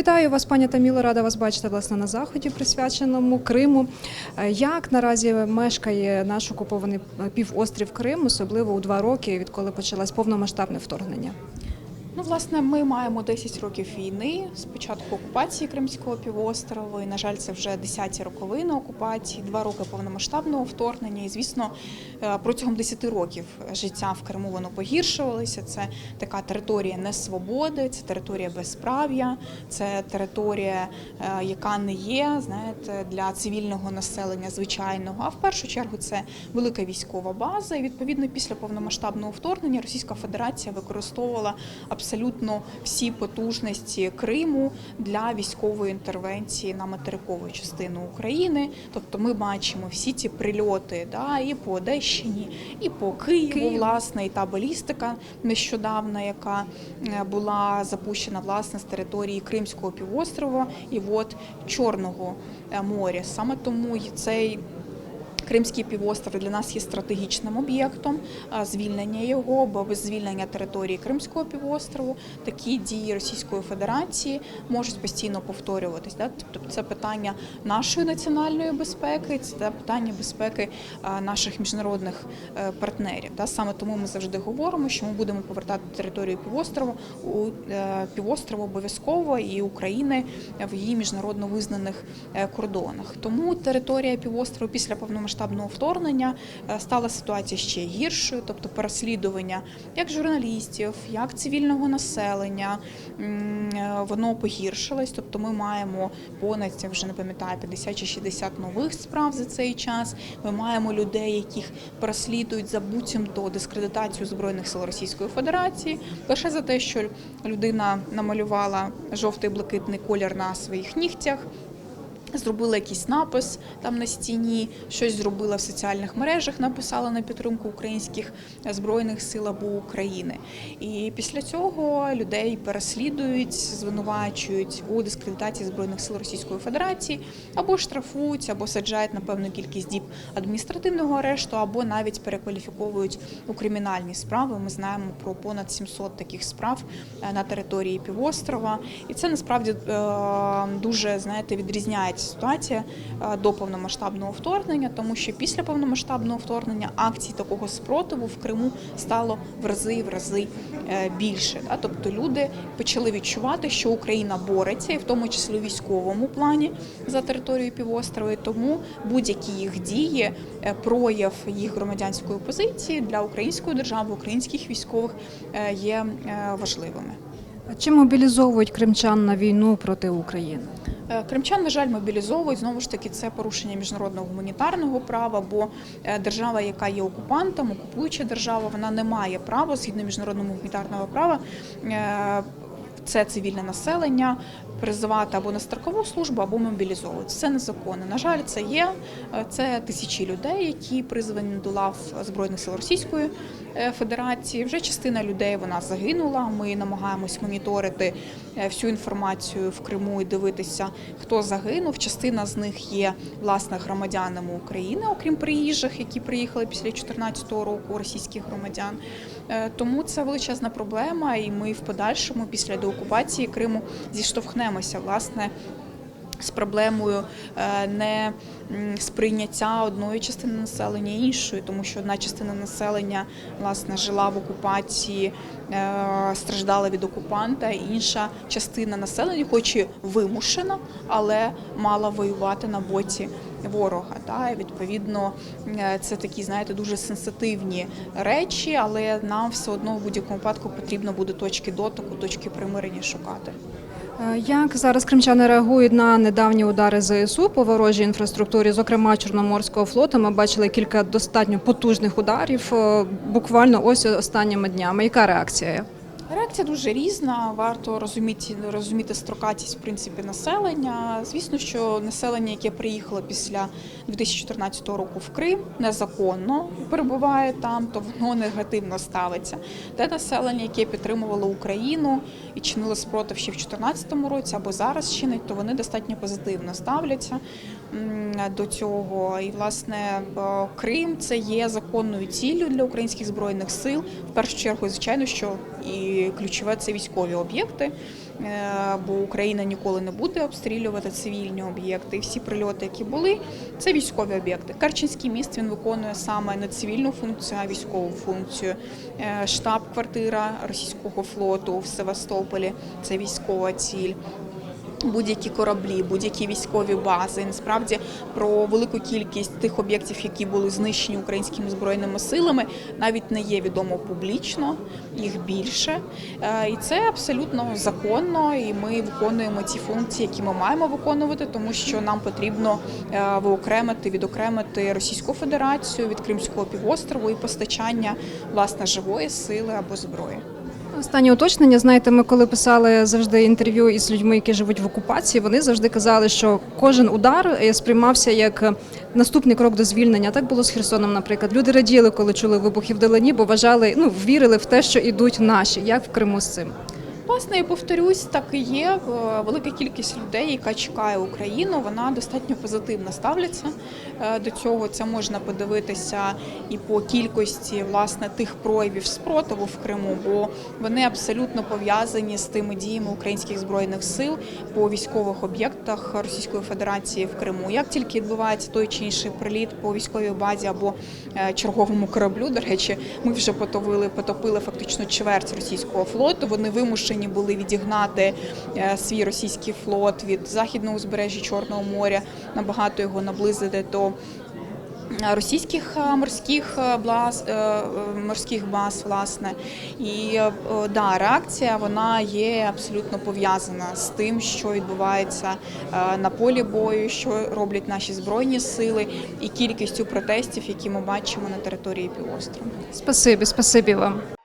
Вітаю вас, пані Таміло. Рада вас бачити власне на заході, присвяченому Криму. Е, Як наразі мешкає наш окупований півострів Крим, особливо у два роки, відколи почалось повномасштабне вторгнення? Ну, власне, ми маємо 10 років війни з початку окупації Кримського півострову. І, на жаль, це вже 10-ті роковини окупації, два роки повномасштабного вторгнення. І, звісно, е, протягом 10 років життя в Криму воно погіршувалося. Це така територія несвободи, це територія безправ'я, це територія, е, яка не є, знаєте, для цивільного населення звичайного. А в першу чергу це велика військова база. І відповідно після повномасштабного вторгнення Російська Федерація використовувала абсолютно всі потужності Криму для військової інтервенції на материкову частину України. Тобто ми бачимо всі ці прильоти да, і по Одещині, і по Києву, Києву. власне, і та балістика нещодавна, яка е, була запущена власне з території Кримського півострова і вод Чорного е, моря. Саме тому цей Кримський півострів для нас є стратегічним об'єктом звільнення його, бо без звільнення території Кримського півострову такі дії Російської Федерації можуть постійно повторюватись. Тобто це питання нашої національної безпеки, це питання безпеки наших міжнародних е, партнерів. Саме тому ми завжди говоримо, що ми будемо повертати територію півострову у е, півострову обов'язково і України в її міжнародно визнаних е, кордонах. Тому територія півострову після повномасштабного вторгнення е, стала ситуація ще гіршою, тобто переслідування як журналістів, як цивільного населення, е, воно погіршилось. Тобто ми маємо понад я вже не пам'ятаю 50 чи 60 нових справ за цей час. Ми маємо людей, яких переслідують за буцімто дискредитацію збройних сил Російської Федерації, лише за те, що людина намалювала жовтий блакитний колір на своїх нігтях. Зробила якийсь напис там на стіні, щось зробила в соціальних мережах, написала на підтримку українських збройних сил або України. І після цього людей переслідують, звинувачують у дискредитації збройних сил Російської Федерації, або штрафують, або саджають на певну кількість діб адміністративного арешту, або навіть перекваліфіковують у кримінальні справи. Ми знаємо про понад 700 таких справ е, на території півострова, і це насправді е, дуже знаєте відрізняється ситуація е, до повномасштабного вторгнення, тому що після повномасштабного вторгнення акцій такого спротиву в Криму стало в рази і в рази е, більше. Тобто люди почали відчувати, що Україна бореться, і в тому числі у військовому плані за територію півострова. І Тому будь-які їх дії, е, прояв їх громадянської позиції для української держави, українських військових є важливими. А Чи мобілізовують кримчан на війну проти України? Е, Кримчан, на жаль, мобілізовують знову ж таки це порушення міжнародного гуманітарного права, бо е, держава, яка є окупантом, окупуюча держава, вона не має права згідно міжнародного гуманітарного права. Це цивільне населення призивати або на строкову службу, або мобілізовувати. Це незаконно. На жаль, це є. Це тисячі людей, які призвані до лав Збройних сил Російської е, Федерації. Вже частина людей вона загинула. Ми намагаємось моніторити е, всю інформацію в Криму і дивитися, хто загинув. Частина з них є власне громадянами України, окрім приїжджих, які приїхали після 2014 року, російських громадян. Е, Тому це величезна проблема, і ми в подальшому, після деокупації Криму, зіштовхнемося власне. З проблемою е, не сприйняття одної частини населення іншою, тому що одна частина населення власне жила в окупації, е, страждала від окупанта, інша частина населення, хоч і вимушена, але мала воювати на боці ворога. Та відповідно е, це такі, знаєте, дуже сенситивні речі, але нам все одно в будь-якому випадку потрібно буде точки дотику, точки примирення шукати. Е, Як зараз кримчани реагують на недавні удари ЗСУ по ворожій інфраструктурі, зокрема Чорноморського флоту? Ми бачили кілька достатньо потужних ударів е, буквально ось останніми днями. Яка реакція? Реакція дуже різна. Варто розуміти розуміти строкатість в принципі населення. Звісно, що населення, яке приїхало після 2014 року в Крим, незаконно перебуває там, то воно негативно ставиться. Те населення, яке підтримувало Україну і чинило спротив ще в 2014 році або зараз чинить, то вони достатньо позитивно ставляться до цього. І власне е, Крим це є законною ціллю для українських збройних сил. В першу чергу, звичайно, що і ключове це військові об'єкти. бо Україна ніколи не буде обстрілювати цивільні об'єкти. Всі прильоти, які були, це військові об'єкти. Керченський міст він виконує саме не цивільну функцію, а військову функцію. Е, Штаб-квартира російського флоту в Севастополі це військова ціль будь-які кораблі, будь-які військові бази. Насправді про велику кількість тих об'єктів, які були знищені українськими збройними силами, навіть не є відомо публічно, їх більше. Е, І це абсолютно законно. І ми виконуємо ті функції, які ми маємо виконувати, тому що нам потрібно е, виокремити, відокремити Російську Федерацію від Кримського півострову і постачання власне живої сили або зброї. Останнє уточнення. Знаєте, ми коли писали завжди інтерв'ю із людьми, які живуть в окупації, вони завжди казали, що кожен удар е, сприймався як е, наступний крок до звільнення. Так було з Херсоном, наприклад. Люди раділи, коли чули вибухи вдалині, бо вважали, ну вірили в те, що ідуть наші. Як в Криму з цим? Власне, я повторюсь, так і є. Велика кількість людей, яка чекає Україну, вона достатньо позитивно ставляться е, до цього. Це можна подивитися і по кількості власне тих проявів спротиву в Криму, бо вони абсолютно пов'язані з тими діями українських збройних сил по військових об'єктах Російської Федерації в Криму. Як тільки відбувається той чи інший приліт по військовій базі або е, черговому кораблю, до речі, ми вже потопили, потопили фактично чверть російського флоту. Вони вимушені були відігнати е, свій російський флот від західного узбережжя Чорного моря, набагато його наблизити до е, російських е, морських баз, морських баз, власне. І да, реакція вона є абсолютно пов'язана з тим, що відбувається на полі бою, що роблять наші збройні сили, і кількістю протестів, які ми бачимо на території півострова. Спасибі, спасибі вам.